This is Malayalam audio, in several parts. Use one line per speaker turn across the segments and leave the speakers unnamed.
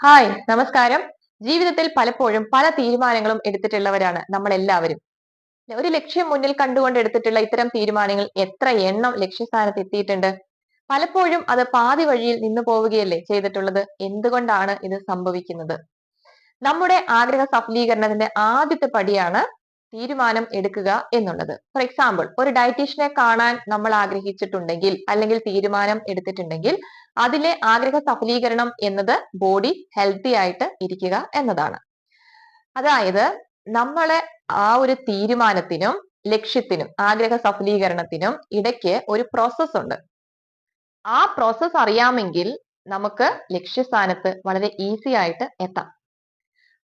ഹായ് നമസ്കാരം. ജീവിതത്തിൽ പലപ്പോഴും പല തീരുമാനങ്ങളും എടുത്തിട്ടുള്ളവരാണ് നമ്മൾ എല്ലാവരും ഒരു ലക്ഷ്യം മുന്നിൽ കണ്ടുകൊണ്ട് എടുത്തിട്ടുള്ള ഇത്തരം തീരുമാനങ്ങൾ എത്ര എണ്ണം ലക്ഷ്യസ്ഥാനത്ത് എത്തിയിട്ടുണ്ട്? പലപ്പോഴും അത് പാതി വഴിയിൽ നിന്നു പോവുകയല്ലേ ചെയ്തിട്ടുള്ളത്? എന്തുകൊണ്ടാണ് ഇത് സംഭവിക്കുന്നത്? നമ്മുടെ ആഗ്രഹ സഫലീകരണത്തിന്റെ ആദ്യത്തെ പടിയാണ് തീരുമാനം എടുക്കുക എന്നുള്ളത്. ഫോർ എക്സാമ്പിൾ ഒരു ഡയറ്റീഷ്യനെ കാണാൻ നമ്മൾ ആഗ്രഹിച്ചിട്ടുണ്ടെങ്കിൽ അല്ലെങ്കിൽ തീരുമാനം എടുത്തിട്ടുണ്ടെങ്കിൽ അതിലെ ആഗ്രഹ സഫലീകരണം എന്നത് ബോഡി ഹെൽത്തി ആയിട്ട് ഇരിക്കുക എന്നതാണ്. അതായത് നമ്മളെ ആ ഒരു തീരുമാനത്തിനും ലക്ഷ്യത്തിനും ആഗ്രഹ സഫലീകരണത്തിനും ഇടയ്ക്ക് ഒരു പ്രോസസ് ഉണ്ട്. ആ പ്രോസസ് അറിയാമെങ്കിൽ നമുക്ക് ലക്ഷ്യസ്ഥാനത്ത് വളരെ ഈസി ആയിട്ട് എത്താം.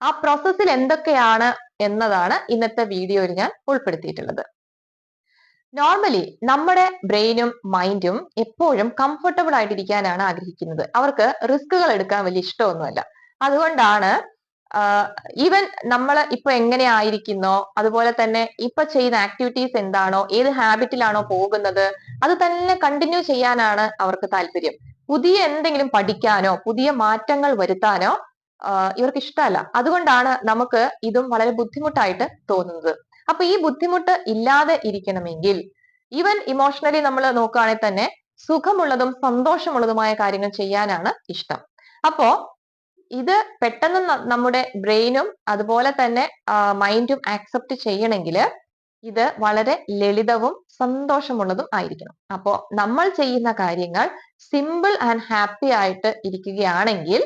ആ പ്രോസസ്സിൽ എന്തൊക്കെയാണ് എന്നതാണ് ഇന്നത്തെ വീഡിയോയിൽ ഞാൻ ഉൾപ്പെടുത്തിയിട്ടുള്ളത്. നോർമലി നമ്മുടെ ബ്രെയിനും മൈൻഡും എപ്പോഴും കംഫർട്ടബിൾ ആയിട്ടിരിക്കാനാണ് ആഗ്രഹിക്കുന്നത്. അവർക്ക് റിസ്കുകൾ എടുക്കാൻ വലിയ ഇഷ്ടമൊന്നുമല്ല. അതുകൊണ്ടാണ് ഈവൻ നമ്മൾ ഇപ്പൊ എങ്ങനെ ആയിരിക്കുന്നോ അതുപോലെ തന്നെ ഇപ്പൊ ചെയ്യുന്ന ആക്ടിവിറ്റീസ് എന്താണോ ഏത് ഹാബിറ്റിലാണോ പോകുന്നത് അത് തന്നെ കണ്ടിന്യൂ ചെയ്യാനാണ് അവർക്ക് താല്പര്യം. പുതിയ എന്തെങ്കിലും പഠിക്കാനോ പുതിയ മാറ്റങ്ങൾ വരുത്താനോ ഇവർക്ക് ഇഷ്ടമല്ല അതുകൊണ്ടാണ് നമുക്ക് ഇതും വളരെ ബുദ്ധിമുട്ടായിട്ട് തോന്നുന്നത്. അപ്പൊ ഈ ബുദ്ധിമുട്ട് ഇല്ലാതെ ഇരിക്കണമെങ്കിൽ ഈവൻ ഇമോഷണലി നമ്മൾ നോക്കുകയാണെങ്കിൽ തന്നെ സുഖമുള്ളതും സന്തോഷമുള്ളതുമായ കാര്യങ്ങൾ ചെയ്യാനാണ് ഇഷ്ടം. അപ്പോ ഇത് പെട്ടെന്ന് നമ്മുടെ ബ്രെയിനും അതുപോലെ തന്നെ മൈൻഡും ആക്സെപ്റ്റ് ചെയ്യണമെങ്കിൽ ഇത് വളരെ ലളിതവും സന്തോഷമുള്ളതും ആയിരിക്കണം. അപ്പോ നമ്മൾ ചെയ്യുന്ന കാര്യങ്ങൾ സിമ്പിൾ ആൻഡ് ഹാപ്പി ആയിട്ട് ഇരിക്കുകയാണെങ്കിൽ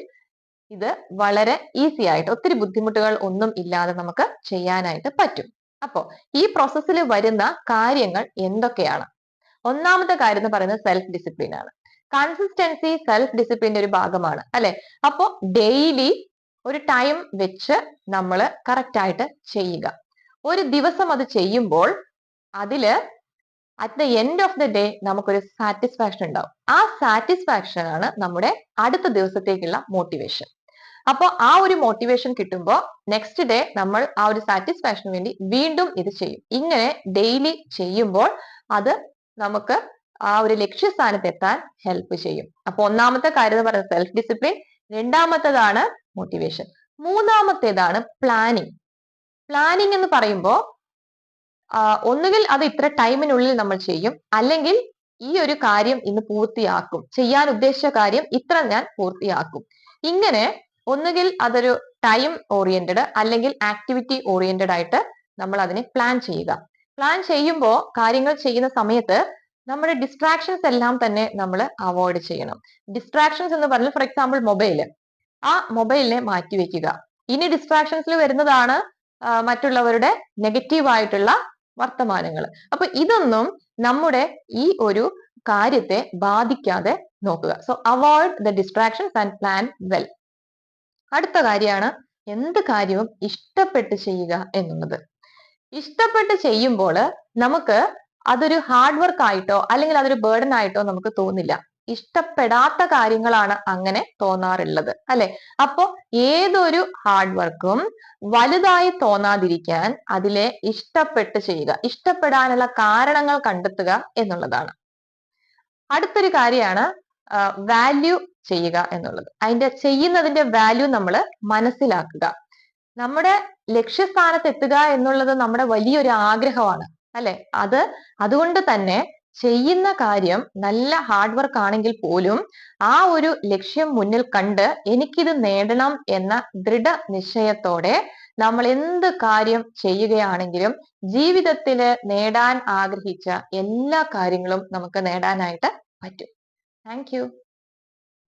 ഇത് വളരെ ഈസി ആയിട്ട് ഒത്തിരി ബുദ്ധിമുട്ടുകൾ ഒന്നും ഇല്ലാതെ നമുക്ക് ചെയ്യാനായിട്ട് പറ്റും. അപ്പോ ഈ പ്രോസസ്സിൽ വരുന്ന കാര്യങ്ങൾ എന്തൊക്കെയാണ്? ഒന്നാമത്തെ കാര്യം എന്ന് പറയുന്നത് സെൽഫ് ഡിസിപ്ലിൻ ആണ്. കൺസിസ്റ്റൻസി സെൽഫ് ഡിസിപ്ലിന്റെ ഒരു ഭാഗമാണ് അല്ലെ? അപ്പോ ഡെയിലി ഒരു ടൈം വെച്ച് നമ്മൾ കറക്റ്റ് ആയിട്ട് ചെയ്യുക. ഒരു ദിവസം അത് ചെയ്യുമ്പോൾ അതിൽ at the end of the day നമുക്കൊരു സാറ്റിസ്ഫാക്ഷൻ ഉണ്ടാവും. ആ സാറ്റിസ്ഫാക്ഷൻ ആണ് നമ്മുടെ അടുത്ത ദിവസത്തേക്കുള്ള മോട്ടിവേഷൻ അപ്പോൾ ആ ഒരു മോട്ടിവേഷൻ കിട്ടുമ്പോൾ നെക്സ്റ്റ് ഡേ നമ്മൾ ആ ഒരു സാറ്റിസ്ഫാക്ഷന് വേണ്ടി വീണ്ടും ഇത് ചെയ്യും. ഇങ്ങനെ ഡെയിലി ചെയ്യുമ്പോൾ അത് നമുക്ക് ആ ഒരു ലക്ഷ്യസ്ഥാനത്ത് എത്താൻ ഹെൽപ്പ് ചെയ്യും. അപ്പൊ ഒന്നാമത്തെ കാര്യം എന്ന് പറയുന്നത് സെൽഫ് ഡിസിപ്ലിൻ രണ്ടാമത്തേതാണ് മോട്ടിവേഷൻ മൂന്നാമത്തേതാണ് പ്ലാനിങ് പ്ലാനിങ് എന്ന് പറയുമ്പോൾ ഒന്നുകിൽ അത് ഇത്ര ടൈമിനുള്ളിൽ നമ്മൾ ചെയ്യും അല്ലെങ്കിൽ ഈ ഒരു കാര്യം ഇന്ന് പൂർത്തിയാക്കും. ചെയ്യാൻ ഉദ്ദേശിച്ച കാര്യം ഇത്ര ഞാൻ പൂർത്തിയാക്കും. ഇങ്ങനെ ഒന്നുകിൽ അതൊരു ടൈം ഓറിയന്റഡ് അല്ലെങ്കിൽ ആക്ടിവിറ്റി ഓറിയന്റഡ് ആയിട്ട് നമ്മൾ അതിനെ പ്ലാൻ ചെയ്യുക. പ്ലാൻ ചെയ്യുമ്പോൾ കാര്യങ്ങൾ ചെയ്യുന്ന സമയത്ത് നമ്മുടെ ഡിസ്ട്രാക്ഷൻസ് എല്ലാം തന്നെ നമ്മൾ അവോയ്ഡ് ചെയ്യണം. ഡിസ്ട്രാക്ഷൻസ് എന്ന് പറഞ്ഞാൽ ഫോർ എക്സാമ്പിൾ മൊബൈൽ ആ മൊബൈലിനെ മാറ്റി വെക്കുക. ഇനി ഡിസ്ട്രാക്ഷൻസിൽ വരുന്നതാണ് മറ്റുള്ളവരുടെ നെഗറ്റീവ് ആയിട്ടുള്ള വർത്തമാനങ്ങൾ. അപ്പൊ ഇതൊന്നും നമ്മുടെ ഈ ഒരു കാര്യത്തെ ബാധിക്കാതെ നോക്കുക. So avoid the distractions and plan well അടുത്ത കാര്യമാണ് എന്ത് കാര്യവും ഇഷ്ടപ്പെട്ട് ചെയ്യുക എന്നുള്ളത്. ഇഷ്ടപ്പെട്ട് ചെയ്യുമ്പോൾ നമുക്ക് അതൊരു ഹാർഡ് വർക്ക് ആയിട്ടോ അല്ലെങ്കിൽ അതൊരു ബേർഡൻ ആയിട്ടോ നമുക്ക് തോന്നില്ല. ഇഷ്ടപ്പെടാത്ത കാര്യങ്ങളാണ് അങ്ങനെ തോന്നാറുള്ളത് അല്ലെ? അപ്പോ ഏതൊരു ഹാർഡ് വർക്കും വലുതായി തോന്നാതിരിക്കാൻ അതിലെ ഇഷ്ടപ്പെട്ട് ചെയ്യുക ഇഷ്ടപ്പെടാനുള്ള കാരണങ്ങൾ കണ്ടെത്തുക എന്നുള്ളതാണ്. അടുത്തൊരു കാര്യമാണ് വാല്യൂ ചെയ്യുക എന്നുള്ളത്. അതിന്റെ ചെയ്യുന്നതിന്റെ വാല്യൂ നമ്മൾ മനസ്സിലാക്കുക. നമ്മുടെ ലക്ഷ്യസ്ഥാനത്ത് എത്തുക എന്നുള്ളത് നമ്മുടെ വലിയൊരു ആഗ്രഹമാണ് അല്ലെ? അത് അതുകൊണ്ട് തന്നെ ചെയ്യുന്ന കാര്യം നല്ല ഹാർഡ് വർക്ക് ആണെങ്കിൽ പോലും ആ ഒരു ലക്ഷ്യം മുന്നിൽ കണ്ട് എനിക്കിത് നേടണം എന്ന ദൃഢ നിശ്ചയത്തോടെ നമ്മൾ എന്ത് കാര്യം ചെയ്യുകയാണെങ്കിലും ജീവിതത്തിൽ നേടാൻ ആഗ്രഹിച്ച എല്ലാ കാര്യങ്ങളും നമുക്ക് നേടാനായിട്ട് പറ്റും. താങ്ക്